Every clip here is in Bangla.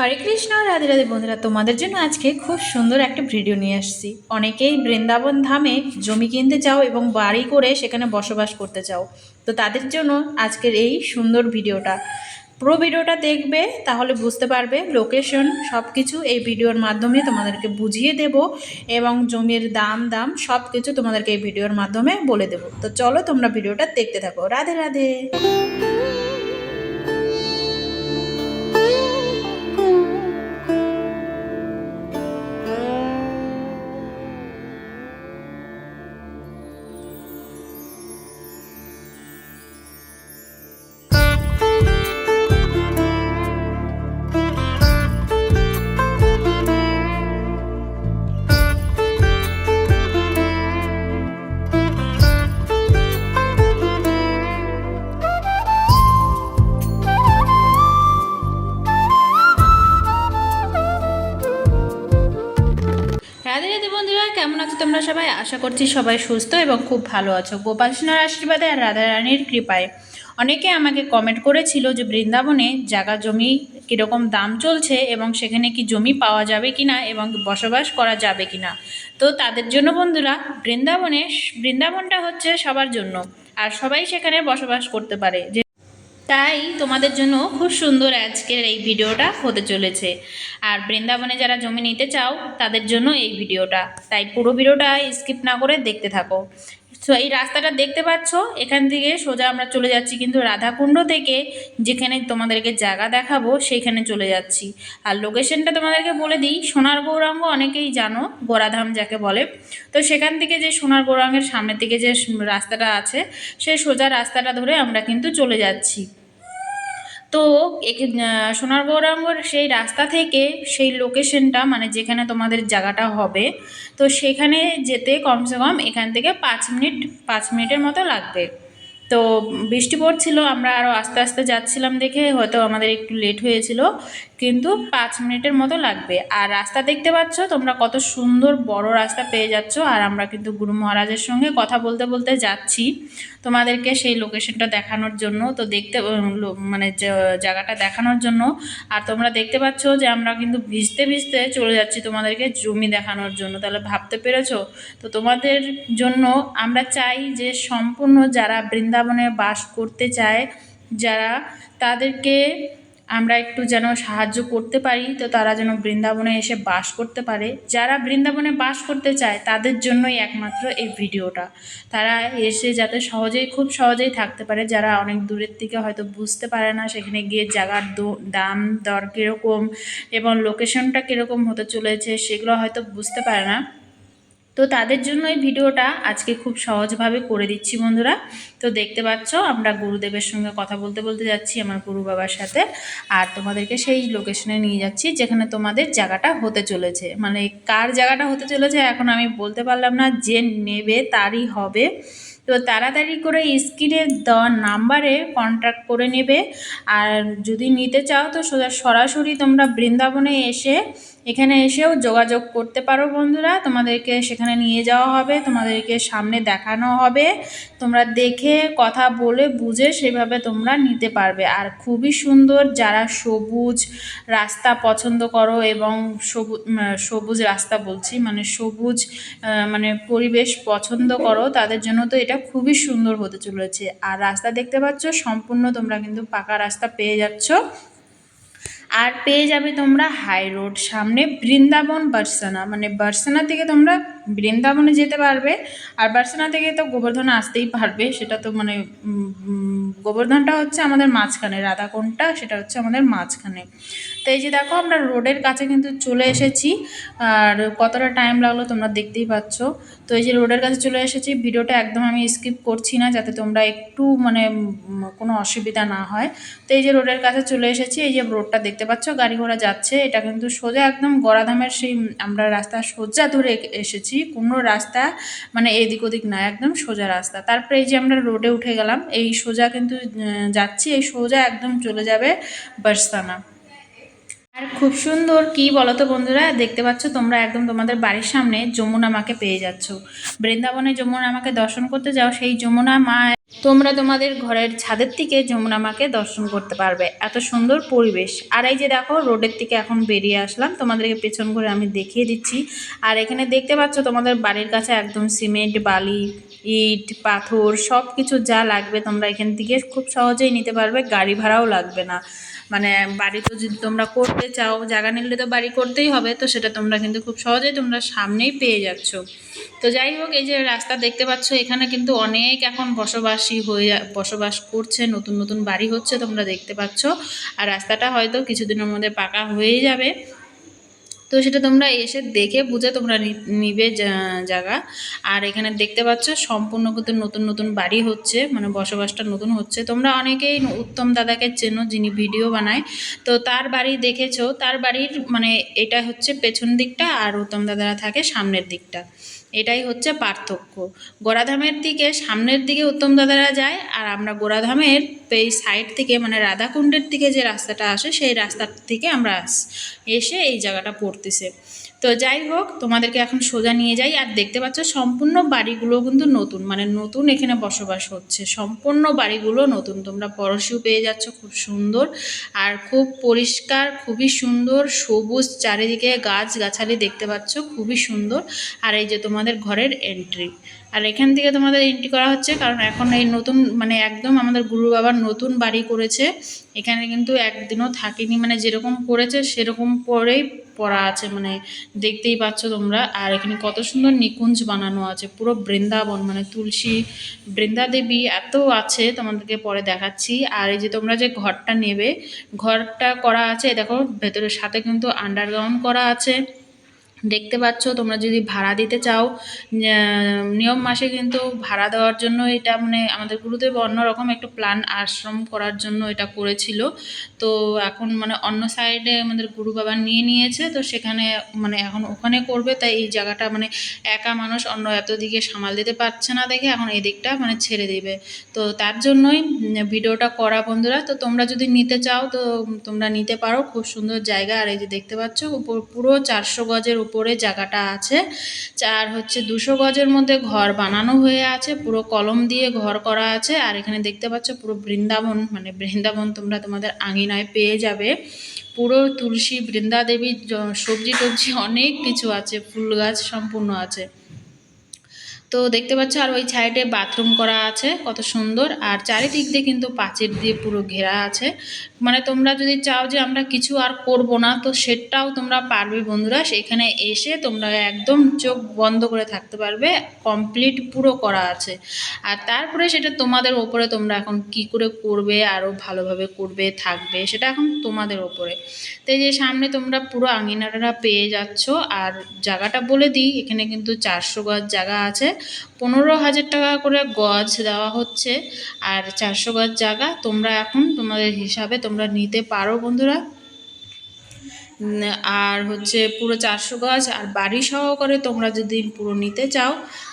হরে কৃষ্ণ, রাধে রাধে বন্ধুরা, তোমাদের জন্য আজকে খুব সুন্দর একটা ভিডিও নিয়ে আসছি। অনেকেই বৃন্দাবন ধামে জমি কিনতে চাও এবং বাড়ি করে সেখানে বসবাস করতে চাও। তো তাদের জন্য আজকের এই সুন্দর ভিডিওটা। পুরো ভিডিওটা দেখবে, তাহলে বুঝতে পারবে লোকেশন সব কিছু এই ভিডিওর মাধ্যমে তোমাদেরকে বুঝিয়ে দেব এবং জমির দাম দাম সব কিছু তোমাদেরকে এই ভিডিওর মাধ্যমে বলে দেব। তো চলো তোমরা ভিডিওটা দেখতে থাকো। রাধে রাধে। রাধে রাধে বন্ধুরা, কেমন আছো তোমরা সবাই? আশা করছি সবাই সুস্থ এবং খুব ভালো আছো। গোপাল সোনার আশীর্বাদে আর রাধা রানীর কৃপায়। অনেকে আমাকে কমেন্ট করেছিল যে বৃন্দাবনে জায়গা জমি কীরকম দাম চলছে এবং সেখানে কি জমি পাওয়া যাবে কি না এবং বসবাস করা যাবে কিনা। তো তাদের জন্য বন্ধুরা, বৃন্দাবনে, বৃন্দাবনটা হচ্ছে সবার জন্য। আর সবাই সেখানে বসবাস করতে পারে। যে তাই তোমাদের জন্য খুব সুন্দর আজকের এই ভিডিওটা হতে চলেছে। আর বৃন্দাবনে যারা জমি নিতে চাও, তাদের জন্য এই ভিডিওটা। তাই পুরো ভিডিওটা স্কিপ না করে দেখতে থাকো। তো এই রাস্তাটা দেখতে পাচ্ছ? এখান থেকে সোজা আমরা চলে যাচ্ছি কিন্তু রাধাকুণ্ড থেকে যেখানে তোমাদেরকে জায়গা দেখাবো সেখানে চলে যাচ্ছি। আর লোকেশনটা তোমাদেরকে বলে দিই, সোনার গৌরাঙ্গ অনেকেই জানো গোরাধাম যাকে বলে। তো সেখান থেকে যে সোনার গৌরাঙ্গের সামনের দিকে যে রাস্তাটা আছে সেই সোজা রাস্তাটা ধরে আমরা কিন্তু চলে যাচ্ছি। তো সোনার গৌরাঙ্গর সেই রাস্তা থেকে সেই লোকেশনটা মানে যেখানে তোমাদের জায়গাটা হবে, তো সেখানে যেতে কমসে কম এখান থেকে পাঁচ মিনিট, পাঁচ মিনিটের মতো লাগবে। তো বৃষ্টি পড়ছিল, আমরা আরও আস্তে আস্তে যাচ্ছিলাম দেখে হয়তো আমাদের একটু লেট হয়েছিল। কিন্তু পাঁচ মিনিটের মতো লাগবে। আর রাস্তা দেখতে পাচ্ছ, তোমরা কত সুন্দর বড় রাস্তা পেয়ে যাচ্ছ। আর আমরা কিন্তু গুরু মহারাজের সঙ্গে কথা বলতে বলতে যাচ্ছি তোমাদেরকে সেই লোকেশনটা দেখানোর জন্য। তো দেখতে মানে জায়গাটা দেখানোর জন্য। আর তোমরা দেখতে পাচ্ছ যে আমরা কিন্তু ভিজতে ভিজতে চলে যাচ্ছি তোমাদেরকে জমি দেখানোর জন্য। তাহলে ভাবতে পেরেছ? তো তোমাদের জন্য আমরা চাই যে সম্পূর্ণ যারা বৃন্দাবনে বাস করতে চায়, যারা তাদেরকে আমরা একটু যেন সাহায্য করতে পারি, তো তারা যেন বৃন্দাবনে এসে বাস করতে পারে। যারা বৃন্দাবনে বাস করতে চায়, তাদের জন্যই একমাত্র এই ভিডিওটা। তারা এসে যাতে সহজেই, খুব সহজেই থাকতে পারে। যারা অনেক দূরের থেকে হয়তো বুঝতে পারে না, সেখানে গিয়ে জায়গার দাম, দর কীরকম এবং লোকেশনটা কীরকম হতে চলেছে, সেগুলো হয়তো বুঝতে পারে না। তো তাদের জন্য এই ভিডিওটা আজকে খুব সহজভাবে করে দিচ্ছি বন্ধুরা। তো দেখতে পাচ্ছ, আমরা গুরুদেবের সঙ্গে কথা বলতে বলতে যাচ্ছি আমার গুরু বাবার সাথে। আর তোমাদেরকে সেই লোকেশনে নিয়ে যাচ্ছি যেখানে তোমাদের জায়গাটা হতে চলেছে। মানে কার জায়গাটা হতে চলেছে এখন আমি বলতে পারলাম না, যে নেবে তারই হবে। তো তাড়াতাড়ি করে স্ক্রিনে দেওয়া নাম্বারে কন্ট্যাক্ট করে নেবে। আর যদি নিতে চাও তো সোজা সরাসরি তোমরা বৃন্দাবনে এসে এখানে এসেও যোগাযোগ করতে পারো বন্ধুরা। তোমাদেরকে সেখানে নিয়ে যাওয়া হবে, তোমাদেরকে সামনে দেখানো হবে। তোমরা দেখে, কথা বলে, বুঝে সেভাবে তোমরা নিতে পারবে। আর খুবই সুন্দর যারা সবুজ রাস্তা পছন্দ করো এবং সবুজ সবুজ রাস্তা বলছি মানে সবুজ মানে পরিবেশ পছন্দ করো, তাদের জন্য তো এটা খুবই সুন্দর হতে চলেছে। আর রাস্তা দেখতে পাচ্ছ, সম্পূর্ণ তোমরা কিন্তু পাকা রাস্তা পেয়ে যাচ্ছ। আর পেয়ে যাবে তোমরা হাই রোড সামনে বৃন্দাবন বার্সানা। মানে বার্সানা থেকে তোমরা বৃন্দাবনে যেতে পারবে। আর বার্সানা থেকে তো গোবর্ধন আসতেই পারবে। সেটা তো মানে গোবর্ধনটা হচ্ছে আমাদের মাঝখানে, রাধাকোণটা সেটা হচ্ছে আমাদের মাঝখানে। তো এই যে দেখো, আমরা রোডের কাছে কিন্তু চলে এসেছি। আর কতটা টাইম লাগল তোমরা দেখতেই পাচ্ছ। তো এই যে রোডের কাছে চলে এসেছি। ভিডিওটা একদম আমি স্কিপ করছি না, যাতে তোমরা একটু মানে কোনো অসুবিধা না হয়। তো এই যে রোডের কাছে চলে এসেছি। এই যে রোডটা দেখতে পাচ্ছ, গাড়ি ঘোড়া যাচ্ছে। এটা কিন্তু সোজা একদম গড়াধামের সেই, আমরা রাস্তা সোজা ধরে এসেছি। কোনো রাস্তা মানে এদিক ওদিক না, একদম সোজা রাস্তা। তারপরে এই যে আমরা রোডে উঠে গেলাম, এই সোজা কিন্তু যাচ্ছি। এই সোজা একদম চলে যাবে বার্সানা আর খুব সুন্দর কি বলো তো বন্ধুরা, দেখতে পাচ্ছ তোমরা একদম তোমাদের বাড়ির সামনে যমুনা মাকে পেয়ে যাচ্ছ। বৃন্দাবনে যমুনা মাকে দর্শন করতে যাও, সেই যমুনা মা তোমরা তোমাদের ঘরের ছাদের থেকে যমুনা মাকে দর্শন করতে পারবে। এত সুন্দর পরিবেশ। আর এই যে দেখো, রোডের থেকে এখন বেরিয়ে আসলাম। তোমাদেরকে পেছন করে আমি দেখিয়ে দিচ্ছি। আর এখানে দেখতে পাচ্ছ, তোমাদের বাড়ির কাছে একদম সিমেন্ট, বালি, ইট, পাথর সব কিছু যা লাগবে তোমরা এখান থেকে খুব সহজেই নিতে পারবে। গাড়ি ভাড়াও লাগবে না। মানে বাড়ি তো যদি তোমরা করতে চাও, জায়গা নিলে তো বাড়ি করতেই হবে, তো সেটা তোমরা কিন্তু খুব সহজেই তোমরা সামনেই পেয়ে যাচ্ছ। তো যাই হোক, এই যে রাস্তা দেখতে পাচ্ছ, এখানে কিন্তু অনেক এখন বসবাসী হয়ে, বসবাস করছে, নতুন নতুন বাড়ি হচ্ছে তোমরা দেখতে পাচ্ছ। আর রাস্তাটা হয়তো কিছুদিনের মধ্যে পাকা হয়েই যাবে। তো সেটা তোমরা এসে দেখে বুঝে তোমরা নিবে জায়গা। আর এখানে দেখতে পাচ্ছ সম্পূর্ণ কিন্তু নতুন নতুন বাড়ি হচ্ছে মানে বসবাসটা নতুন হচ্ছে। তোমরা অনেকেই উত্তম দাদাকে চেনো যিনি ভিডিও বানায়। তো তার বাড়ি দেখেছ, তার বাড়ির মানে এটা হচ্ছে পেছন দিকটা আর উত্তম দাদারা থাকে সামনের দিকটা। এটাই হচ্ছে পার্থক্য। গোড়াধামের দিকে সামনের দিকে উত্তম দাদারা যায় আর আমরা গোড়াধামের এই সাইড থেকে মানে রাধাকুণ্ডের দিকে যে রাস্তাটা আসে সেই রাস্তার থেকে আমরা এসে এই জায়গাটা পড়তেছে। তো যাই হোক, তোমাদেরকে এখন সোজা নিয়ে যাই। আর দেখতে পাচ্ছ, সম্পূর্ণ বাড়িগুলো কিন্তু নতুন। মানে নতুন এখানে বসবাস হচ্ছে। সম্পূর্ণ বাড়িগুলো নতুন। তোমরা পরশিও পেয়ে যাচ্ছ, খুব সুন্দর। আর খুব পরিষ্কার, খুবই সুন্দর, সবুজ চারিদিকে গাছ গাছালি দেখতে পাচ্ছ, খুবই সুন্দর। আর এই যে তোমাদের ঘরের এন্ট্রি আর এখান থেকে তোমাদের এন্ট্রি করা হচ্ছে, কারণ এখন এই নতুন মানে একদম আমাদের গুরু বাবার নতুন বাড়ি করেছে। এখানে কিন্তু একদিনও থাকিনি। মানে যেরকম করেছে, সেরকম পরেই পড়া আছে মানে দেখতেই পাচ্ছ তোমরা। আর এখানে কত সুন্দর নিকুঞ্জ বানানো আছে, পুরো বৃন্দাবন মানে তুলসী বৃন্দা দেবী এত আছে, তোমাদেরকে পরে দেখাচ্ছি। আর এই যে তোমরা যে ঘরটা নেবে, ঘরটা করা আছে দেখো, ভেতরের সাথে কিন্তু আন্ডারগ্রাউন্ড করা আছে। দেখতে পাচ্ছ, তোমরা যদি ভাড়া দিতে চাও নিয়ম মাসে কিন্তু ভাড়া দেওয়ার জন্য এটা মানে আমাদের গুরুদেব অন্যরকম একটু প্ল্যান আশ্রম করার জন্য এটা করেছিল। তো এখন মানে অন্য সাইডে আমাদের গুরু বাবা নিয়ে নিয়েছে, তো সেখানে মানে এখন ওখানে করবে, তাই এই জায়গাটা মানে একা মানুষ অন্য এত দিকে সামাল দিতে পারছে না দেখে এখন এই দিকটা মানে ছেড়ে দেবে। তো তার জন্যই ভিডিওটা করা বন্ধুরা, তো তোমরা যদি নিতে চাও, তো তোমরা নিতে পারো, খুব সুন্দর জায়গা। আর এই যে দেখতে পাচ্ছ পুরো চারশো গজের উপরে জায়গাটা আছে। চার হচ্ছে দুশো গজের মধ্যে ঘর বানানো হয়ে আছে। পুরো কলম দিয়ে ঘর করা আছে। আর এখানে দেখতে পাচ্ছ পুরো বৃন্দাবন মানে বৃন্দাবন তোমরা তোমাদের আঙিনায় পেয়ে যাবে। পুরো তুলসী বৃন্দা দেবীর সবজি টবজি অনেক কিছু আছে। ফুল গাছ সম্পূর্ণ আছে। তো দেখতে পাচ্ছ আর ওই সাইডে বাথরুম করা আছে, কত সুন্দর। আর চারিদিক দিয়ে কিন্তু পাঁচির দিয়ে পুরো ঘেরা আছে। মানে তোমরা যদি চাও যে আমরা কিছু আর করব না, তো সেটাও তোমরা পারবে বন্ধুরা। সেখানে এসে তোমরা একদম চোখ বন্ধ করে থাকতে পারবে কমপ্লিট পুরো করা আছে। আর তারপরে সেটা তোমাদের ওপরে তোমরা এখন কি করে করবে আরও ভালোভাবে করবে, থাকবে, সেটা এখন তোমাদের ওপরে। তো এই যে সামনে তোমরা পুরো আঙিনাটা পেয়ে যাচ্ছ। আর জায়গাটা বলে দিই, এখানে কিন্তু চারশো গজ জায়গা আছে। পনেরো হাজার টাকা করে গজ দেওয়া হচ্ছে আর চারশো গজ জায়গা তোমরা এখন তোমাদের হিসাবে তোমরা নিতে পারো বন্ধুরা। আর হচ্ছে পুরো চারশো গজ আর বাড়ি সহকারে তোমরা যদি পুরো নিতে চাও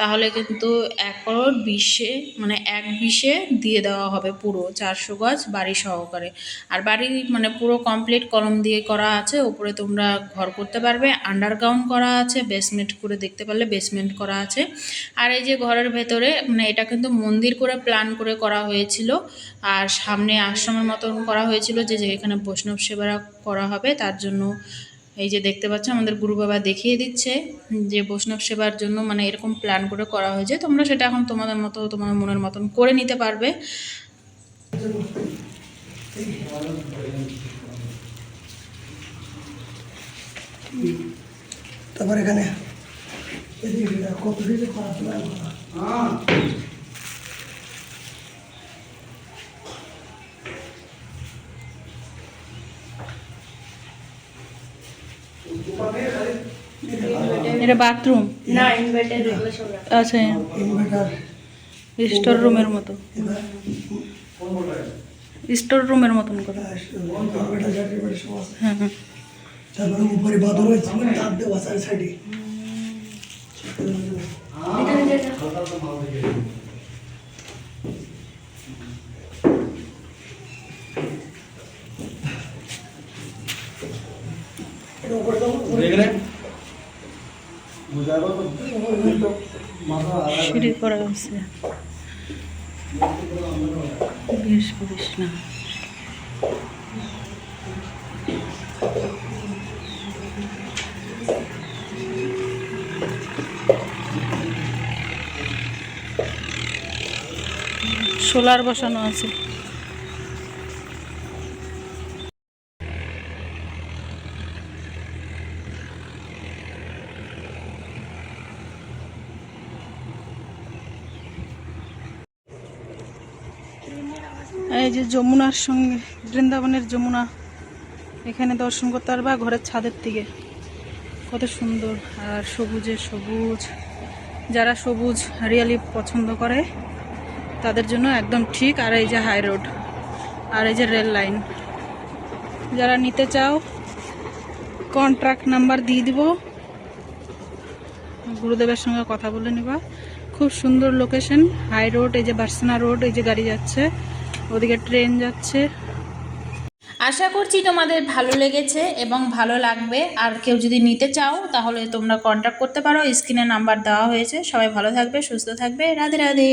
তাহলে কিন্তু এক করোড় বিশে মানে এক বিশে দিয়ে দেওয়া হবে পুরো চারশো গজ বাড়ি সহকারে। আর বাড়ি মানে পুরো কমপ্লিট কলম দিয়ে করা আছে উপরে তোমরা ঘর করতে পারবে আন্ডারগ্রাউন্ড করা আছে বেসমেন্ট করে দেখতে পারলে বেসমেন্ট করা আছে। আর এই যে ঘরের ভেতরে মানে এটা কিন্তু মন্দির করে প্ল্যান করে করা হয়েছিল, আর সামনে আশ্রমের মতন করা হয়েছিল যে এখানে বৈষ্ণব সেবা করা হবে, তার জন্য এই যে দেখতে পাচ্ছ আমাদের গুরু বাবা দেখিয়ে দিচ্ছে যে বৈষ্ণব সেবার জন্য মানে এরকম প্ল্যান করে করা হয়েছে। তোমরা সেটা এখন তোমাদের মতো তোমার মনের মতন করে নিতে পারবে। তারপর এখানে কত করা এটা বাথরুম না ইনভার্টার। আচ্ছা ইনভার্টার স্টোর রুমের মতো। স্টোর রুমের মতন করে। হ্যাঁ হ্যাঁ। তারপরে উপরে বাদর হয়েছে তার দেওয়া সাইডে যে যাও। এটা উপরে যাব সিঁড়ি করা হয়েছে। বেশ করিস না সোলার বসানো আছে এই যে যমুনার সঙ্গে, বৃন্দাবনের যমুনা, এখানে দর্শন করতে পারবা ঘরের ছাদের থেকে কত সুন্দর আর সবুজে সবুজ। যারা সবুজ হরিয়ালি পছন্দ করে, তাদের জন্য একদম ঠিক আর এই যে হাই রোড আর এই যে রেল লাইন যারা নিতে চাও কন্ট্রাক্ট নাম্বার দিয়ে দিব। গুরুদেবের সঙ্গে কথা বলে নিবা। খুব সুন্দর লোকেশন হাই রোড এই যে বার্সেনা রোড এই যে গাড়ি যাচ্ছে। ওদিকে ট্রেন যাচ্ছে। আশা করছি তোমাদের ভালো লেগেছে এবং ভালো লাগবে। আর কেউ যদি নিতে চাও, তাহলে তোমরা কন্ট্যাক্ট করতে পারো। স্ক্রিনে নাম্বার দেওয়া হয়েছে। সবাই ভালো থাকবে, সুস্থ থাকবে। রাধে রাধে।